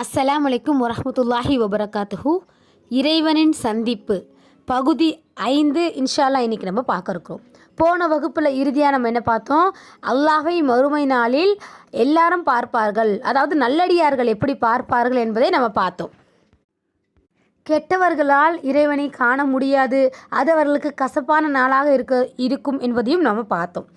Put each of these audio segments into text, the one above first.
அஸ்ஸலாமு வலைக்கும் வரமத்துல்லாஹி வபரகாத்துஹூ. இறைவனின் சந்திப்பு பகுதி ஐந்து இன்ஷால்லா இன்னைக்கு நம்ம பார்க்குறோம் போன வகுப்பில் இறுதியாக நம்ம என்ன பார்த்தோம்? அல்லாஹை மறுமை நாளில் எல்லாரும் பார்ப்பார்கள். அதாவது நல்லடியார்கள் எப்படி பார்ப்பார்கள் என்பதை நம்ம பார்த்தோம். கெட்டவர்களால் இறைவனை காண முடியாது. அது அவர்களுக்கு கசப்பான நாளாக இருக்க இருக்கும் என்பதையும் நம்ம பார்த்தோம்.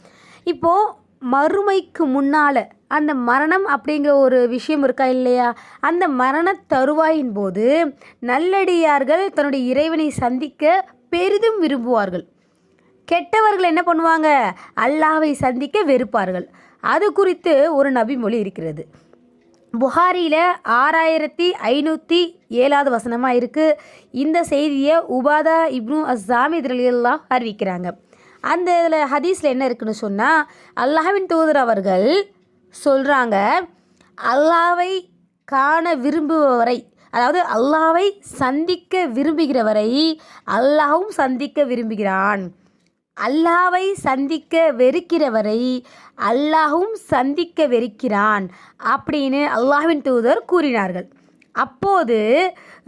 இப்போது மறுமைக்கு முன்னால் அந்த மரணம் அப்படிங்கிற ஒரு விஷயம் இருக்கா இல்லையா? அந்த மரண தருவாயின் போது நல்லடியார்கள் தன்னுடைய இறைவனை சந்திக்க பெரிதும் விரும்புவார்கள். கெட்டவர்கள் என்ன பண்ணுவாங்க? அல்லாவை சந்திக்க வெறுப்பார்கள். அது குறித்து ஒரு நபிமொழி இருக்கிறது. புகாரியில் ஆறாயிரத்தி ஐநூற்றி ஏழாவது வசனமாக இருக்குது இந்த செய்தியை உபாதா இப்னு அஸ்ஸாமி இதிலெல்லாம் அறிவிக்கிறாங்க. அந்த இதில் ஹதீஸில் என்ன இருக்குன்னு சொன்னால் அல்லாஹ்வின் தூதர் அவர்கள் சொல்கிறாங்க அல்லாவை காண விரும்புபவரை அதாவது அல்லாவை சந்திக்க விரும்புகிறவரை அல்லாவும் சந்திக்க விரும்புகிறான். அல்லாவை சந்திக்க வெறுக்கிறவரை அல்லாஹும் சந்திக்க வெறுக்கிறான் அப்படின்னு அல்லாஹ்வின் தூதர் கூறினார்கள். அப்போது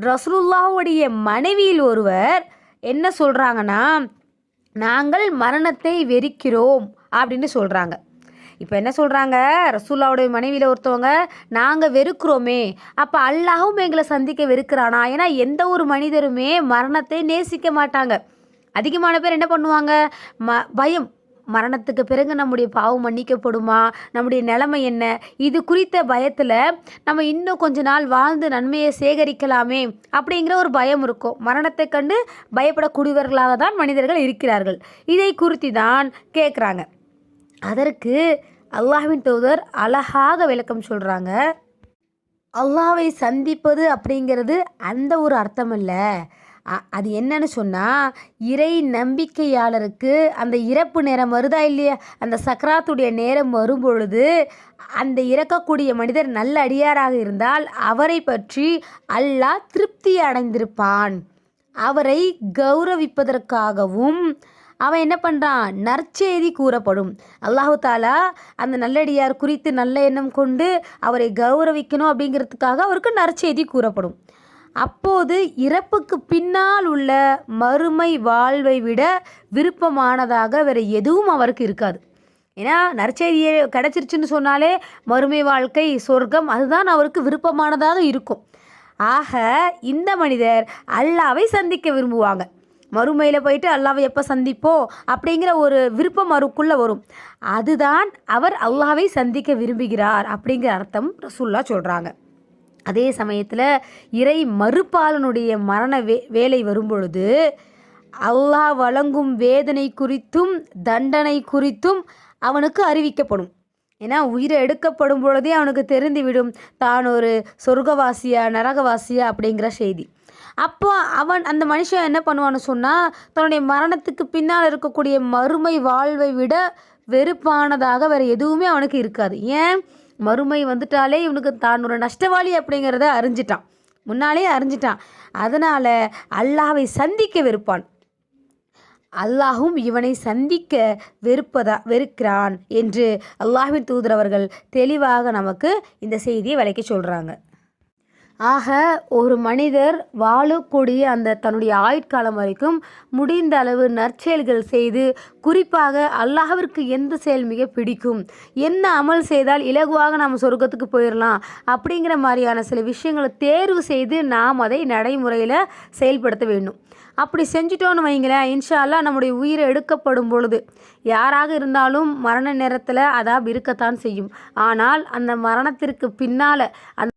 ரசூலுல்லாஹுடைய மனைவியில் ஒருவர் என்ன சொல்கிறாங்கன்னா நாங்கள் மரணத்தை வெறுக்கிறோம் அப்படின்னு சொல்கிறாங்க இப்போ என்ன சொல்கிறாங்க ரசூல்லாவுடைய மனைவியில் ஒருத்தவங்க நாங்கள் வெறுக்கிறோமே அப்போ அல்லாஹும் எங்களை சந்திக்க வெறுக்கிறானா? ஏன்னா எந்த ஒரு மனிதருமே மரணத்தை நேசிக்க மாட்டாங்க. அதிகமான பேர் என்ன பண்ணுவாங்க? ம பயம். மரணத்துக்கு பிறகு நம்முடைய பாவம் மன்னிக்கப்படுமா? நம்முடைய நிலைமை என்ன? இது குறித்த பயத்தில் நம்ம இன்னும் கொஞ்ச நாள் வாழ்ந்து நன்மையை சேகரிக்கலாமே அப்படிங்கிற ஒரு பயம் இருக்கும். மரணத்தை கண்டு பயப்படக்கூடியவர்களாக தான் மனிதர்கள் இருக்கிறார்கள். இதை குறித்து தான் கேட்குறாங்க அதற்கு அல்லாஹ்வின் தூதர் அழகாக விளக்கம் சொல்கிறாங்க அல்லாவை சந்திப்பது அப்படிங்கிறது அந்த ஒரு அர்த்தம் இல்லை. அது என்னன்னு சொன்னால் இறை நம்பிக்கையாளருக்கு அந்த இறப்பு நேரம் வருதா இல்லையா? அந்த சக்கராத்துடைய நேரம் வரும் பொழுது அந்த இறக்கக்கூடிய மனிதர் நல்ல அடியாராக இருந்தால் அவரை பற்றி அல்லாஹ் திருப்தி அடைந்திருப்பான். அவரை கௌரவிப்பதற்காகவும் அவன் என்ன பண்ணுறான் நற்செய்தி கூறப்படும். அல்லாஹு தாலா அந்த நல்லடியார் குறித்து நல்ல எண்ணம் கொண்டு அவரை கௌரவிக்கணும் அப்படிங்கிறதுக்காக அவருக்கு நற்செய்தி கூறப்படும். அப்போது இறப்புக்கு பின்னால் உள்ள மறுமை வாழ்வை விட விருப்பமானதாக வேறு எதுவும் அவருக்கு இருக்காது. ஏன்னா நற்செய்தியை கிடச்சிருச்சுன்னு சொன்னாலே மறுமை வாழ்க்கை சொர்க்கம் அதுதான் அவருக்கு விருப்பமானதாக இருக்கும். ஆக இந்த மனிதர் அல்லாவை சந்திக்க விரும்புவாங்க. மறுமையில் போயிட்டு அல்லாவை எப்போ சந்திப்போம் அப்படிங்கிற ஒரு விருப்பம் அவருக்குள்ளே வரும். அதுதான் அவர் அல்லாவை சந்திக்க விரும்புகிறார் அப்படிங்கிற அர்த்தம் ரசுல்லா சொல்கிறாங்க அதே சமயத்தில் இறை மறுப்பாளனுடைய மரண வே வேலை வரும்பொழுது அல்லாஹ் வழங்கும் வேதனை குறித்தும் தண்டனை குறித்தும் அவனுக்கு அறிவிக்கப்படும். ஏன்னா உயிரை எடுக்கப்படும் பொழுதே அவனுக்கு தெரிந்துவிடும் தான் ஒரு சொர்க்கவாசியா நரகவாசியா? அப்படிங்கிற செய்தி. அப்போ அவன் அந்த மனுஷன் என்ன பண்ணுவான்னு சொன்னால் தன்னுடைய மரணத்துக்கு பின்னால் இருக்கக்கூடிய மறுமை வாழ்வை விட வெறுப்பானதாக வேறு எதுவுமே அவனுக்கு இருக்காது. ஏன்? மறுமை வந்துட்டாலே இவனுக்கு தான் ஒரு நஷ்டவாளி அப்படிங்கிறத அறிஞ்சிட்டான். முன்னாலே அறிஞ்சிட்டான். அதனால் அல்லாவை சந்திக்க வெறுப்பான். அல்லாஹும் இவனை சந்திக்க வெறுப்பதா வெறுக்கிறான் என்று அல்லாஹின் தூதரவர்கள் தெளிவாக நமக்கு இந்த செய்தியை விளக்கி சொல்கிறாங்க ஆக ஒரு மனிதர் வாழக்கூடிய அந்த தன்னுடைய ஆயுட்காலம் வரைக்கும் முடிந்த அளவு நற்செயல்கள் செய்து குறிப்பாக அல்லாஹிற்கு எந்த செயல் மிக பிடிக்கும்? என்ன அமல் செய்தால் இலகுவாக நாம் சொர்க்கத்துக்கு போயிடலாம் அப்படிங்கிற மாதிரியான சில விஷயங்களை தேர்வு செய்து நாம் அதை நடைமுறையில் செயல்படுத்த வேண்டும். அப்படி செஞ்சிட்டோன்னு வைங்களேன் இன்ஷால்லா நம்முடைய உயிரை எடுக்கப்படும் பொழுது. யாராக இருந்தாலும் மரண நேரத்தில் அதாப் இருக்கத்தான் செய்யும். ஆனால் அந்த மரணத்திற்கு பின்னால் அந்த